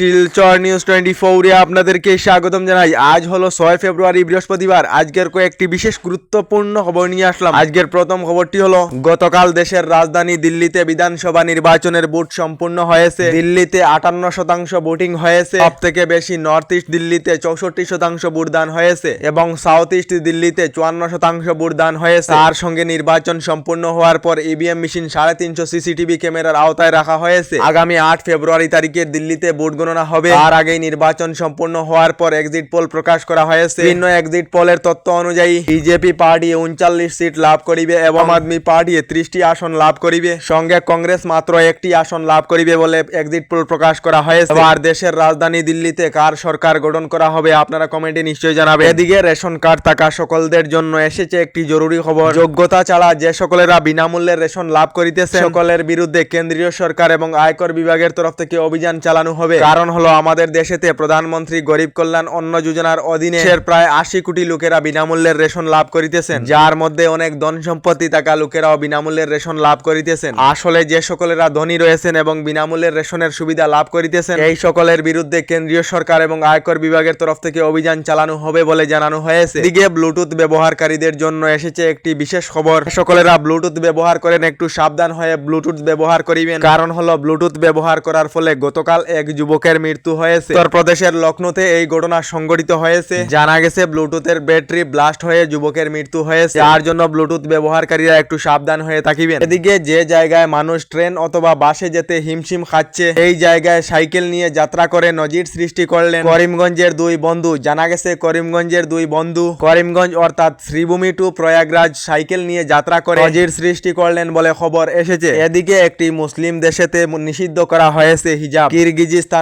Silchar news twenty ফোরে আপনাদেরকে স্বাগতম জানাই। আজ হলো ছয় ফেব্রুয়ারি, বৃহস্পতিবার। আজকের কয়েকটি বিশেষ গুরুত্বপূর্ণ খবর নিয়ে আসলাম। আজকের প্রথম খবরটি হলো, গতকাল দেশের রাজধানী দিল্লিতে বিধানসভা নির্বাচনের ভোট সম্পূর্ণ হয়েছে। দিল্লিতে আটান্ন শতাংশ ভোটিং হয়েছে। সব থেকে বেশি নর্থ ইস্ট দিল্লিতে চৌষট্টি শতাংশ ভোটদান হয়েছে এবং সাউথ ইস্ট দিল্লিতে চুয়ান্ন শতাংশ ভোটদান হয়েছে। তার সঙ্গে নির্বাচন সম্পূর্ণ হওয়ার পর ইভিএম মেশিন সাড়ে তিনশো সিসিটিভি ক্যামেরার আওতায় রাখা হয়েছে। আগামী আট ফেব্রুয়ারি তারিখে দিল্লিতে ভোট গণনা হবে। তার আগেই নির্বাচন সম্পূর্ণ হওয়ার পর এক্সিট পোল প্রকাশ করা হয়েছে। বিভিন্ন এক্সিট পোলের তথ্য অনুযায়ী বিজেপি পার্টি উনচল্লিশ সিট লাভ করিবে এবং আম আদমি পার্টি ত্রিশটি আসন লাভ করিবে। সঙ্গে কংগ্রেস মাত্র একটি আসন লাভ করিবে বলে এক্সিট পোল প্রকাশ করা হয়েছে। আর দেশের রাজধানী দিল্লিতে কার সরকার গঠন করা হবে আপনারা কমেন্টে নিশ্চয়ই জানাবেন। এদিকে রেশন কার্ড থাকা সকলদের জন্য এসেছে একটি জরুরি খবর। যোগ্যতা ছাড়া যে সকলেরা বিনামূল্যে রেশন লাভ করিতেছে সকলের বিরুদ্ধে কেন্দ্রীয় সরকার এবং আয়কর বিভাগের তরফ থেকে অভিযান চালানো হবে। কারণ হলো আমাদের দেশেতে প্রধানমন্ত্রী গরিব কল্যাণ অন্ন যোজনার অধীনে প্রায় আশি কোটি লোকেরা বিনামূল্যের রেশন লাভ করিতেছেন। যার মধ্যে অনেক ধন সম্পত্তি থাকা লোকেরাও বিনামূল্যের রেশন লাভ করিতেছেন। আসলে যে সকলেরা ধনী রয়েছেন এবং বিনামূল্যের রেশনের সুবিধা লাভ করিতেছেন, এই সকলের বিরুদ্ধে কেন্দ্রীয় সরকার এবং আয়কর বিভাগের তরফ থেকে অভিযান চালানো হবে বলে জানানো হয়েছে। এদিকে ব্লুটুথ ব্যবহারকারীদের জন্য এসেছে একটি বিশেষ খবর। সকলেরা ব্লুটুথ ব্যবহার করেন, একটু সাবধান হয়ে ব্লুটুথ ব্যবহার করিবেন। কারণ হলো ব্লুটুথ ব্যবহার করার ফলে গতকাল এক যুবকের মৃত্যু হয়েছে। উত্তরপ্রদেশের লখনৌতে এই ঘটনা সংঘটিত হয়েছে। জানা গেছে, ব্লুটুথের ব্যাটারি ব্লাস্ট হয়ে যুবকের মৃত্যু হয়েছে। যার জন্য ব্লুটুথ ব্যবহারকারীরা একটু সাবধান হয়ে থাকিবেন। এদিকে যে জায়গায় মানুষ ট্রেন অথবা বাসে যেতে হিমশিম খাচ্ছে, এই জায়গায় সাইকেল নিয়ে যাত্রা করে নজির সৃষ্টি করলেন করিমগঞ্জের দুই বন্ধু। জানা গেছে, করিমগঞ্জের দুই বন্ধু করিমগঞ্জ অর্থাৎ শ্রীভূমি টু প্রয়াগরাজ সাইকেল নিয়ে যাত্রা করে নজির সৃষ্টি করলেন বলে খবর এসেছে। এদিকে একটি মুসলিম দেশেতে নিষিদ্ধ করা হয়েছে হিজাব।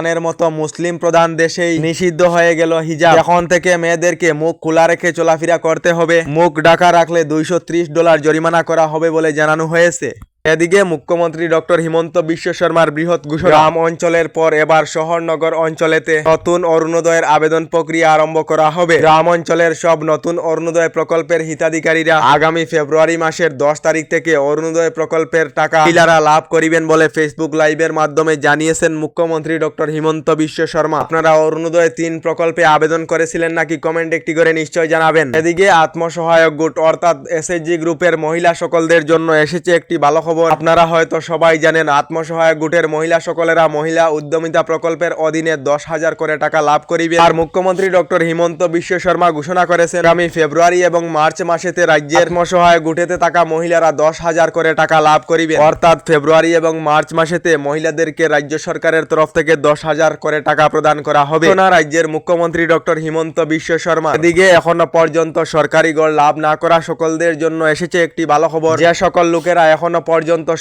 কিরগিজিস্তানের মতো মুসলিম প্রধান দেশেই নিষিদ্ধ হয়ে গেল হিজাব। এখন থেকে মেয়েদেরকে মুখ খোলা রেখে চলাফেরা করতে হবে। মুখ ঢাকা রাখলে দুইশ ত্রিশ ডলার জরিমানা করা হবে বলে জানানো হয়েছে। এদিকে মুখ্যমন্ত্রী ডক্টর হিমন্ত বিশ্ব শর্মার বৃহৎ গ্রাম অঞ্চলের পর এবার শহরনগর অঞ্চলেতে নতুন অরুণোদয়ের আবেদন প্রক্রিয়া আরম্ভ করা হবে। গ্রাম অঞ্চলের সব নতুন অরুণোদয় প্রকল্পের হিতাধিকারীরা আগামী ফেব্রুয়ারি মাসের দশ তারিখ থেকে অরুণোদয় প্রকল্পের টাকা মহিলারা লাভ করিবেন বলে ফেসবুক লাইভের মাধ্যমে জানিয়েছেন মুখ্যমন্ত্রী ডক্টর হিমন্ত বিশ্ব শর্মা। আপনারা অরুণোদয় তিন প্রকল্পে আবেদন করেছিলেন নাকি কমেন্ট একটি করে নিশ্চয় জানাবেন। এদিকে আত্মসহায়ক গুট অর্থাৎ এসএইচজি গ্রুপের মহিলা সকলদের জন্য এসেছে একটি ভালো খবর আপনারা হয়তো সবাই জানেন, আত্মসহায়ক গুটের মহিলা সকলেরা মহিলা উদ্যমিতা প্রকল্পের অধীনে দশ হাজার করে টাকা লাভ করিবে আর মুখ্যমন্ত্রী ডক্টর হিমন্ত বিশ্ব শর্মা ঘোষণা করেছেন, আগামী ফেব্রুয়ারি এবং মার্চ মাসেতে রাজ্যের আত্মসহায়ক গুটেতে থাকা মহিলারা দশ হাজার করে টাকা লাভ করিবে অর্থাৎ ফেব্রুয়ারি এবং মার্চ মাসেতে মহিলাদেরকে রাজ্য সরকারের তরফ থেকে দশ হাজার করে টাকা প্রদান করা হবে। রাজ্যের মুখ্যমন্ত্রী ডক্টর হিমন্ত বিশ্ব শর্মা এদিকে এখনও পর্যন্ত সরকারি গড় লাভ না করা সকলদের জন্য এসেছে একটি ভালো খবর। যে সকল লোকেরা এখনও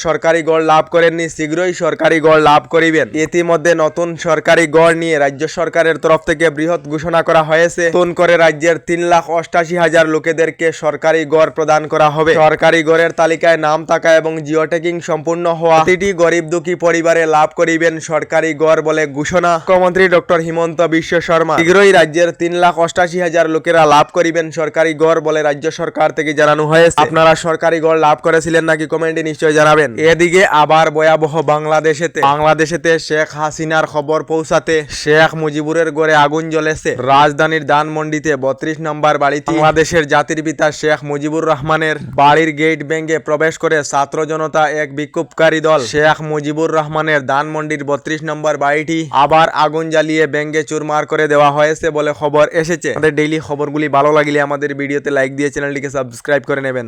সরকারি গড় লাভ করেননি, শীঘ্রই সরকারি গড় লাভ করিবেন। ইতিমধ্যে নতুন সরকারি গড় নিয়ে রাজ্য সরকারের তরফ থেকে বৃহৎ ঘোষণা করা হয়েছে। নতুন করে রাজ্যের তিন লাখ অষ্টাশি হাজার লোকেদেরকে সরকারি গড় প্রদান করা হবে। সরকারি গড়ের তালিকায় নাম থাকা এবং জিওটেকিং সম্পূর্ণ হওয়া প্রতিটি গরিব দুঃখী পরিবারে লাভ করিবেন সরকারি গড় বলে ঘোষণা মুখ্যমন্ত্রী ডক্টর হিমন্ত বিশ্ব শর্মা। শীঘ্রই রাজ্যের তিন লাখ অষ্টাশি হাজার লোকেরা লাভ করিবেন সরকারি গড় বলে রাজ্য সরকার থেকে জানানো হয়েছে। আপনারা সরকারি গড় লাভ করেছিলেন নাকি কমেন্টে নিশ্চয় জানাবেন। এদিকে আবার ভয়াবহ বাংলাদেশেতে বাংলাদেশেতে শেখ হাসিনার খবর পৌঁছাতে শেখ মুজিবুরের গড়ে আগুন জ্বলেছে। রাজধানীর ধানমন্ডিতে বত্রিশ নম্বর বাড়িতে বাংলাদেশের জাতির পিতা শেখ মুজিবুর রহমানের বাড়ির গেট ভেঙে প্রবেশ করে ছাত্র জনতা এক বিক্ষোভকারী দল শেখ মুজিবুর রহমানের ধানমন্ডির বত্রিশ নম্বর বাড়িটি আবার আগুন জ্বালিয়ে ব্যঙ্গে চুরমার করে দেওয়া হয়েছে বলে খবর এসেছে। আমাদের ডেইলি খবরগুলি ভালো লাগলে আমাদের ভিডিওতে লাইক দিয়ে চ্যানেলটিকে সাবস্ক্রাইব করে নেবেন।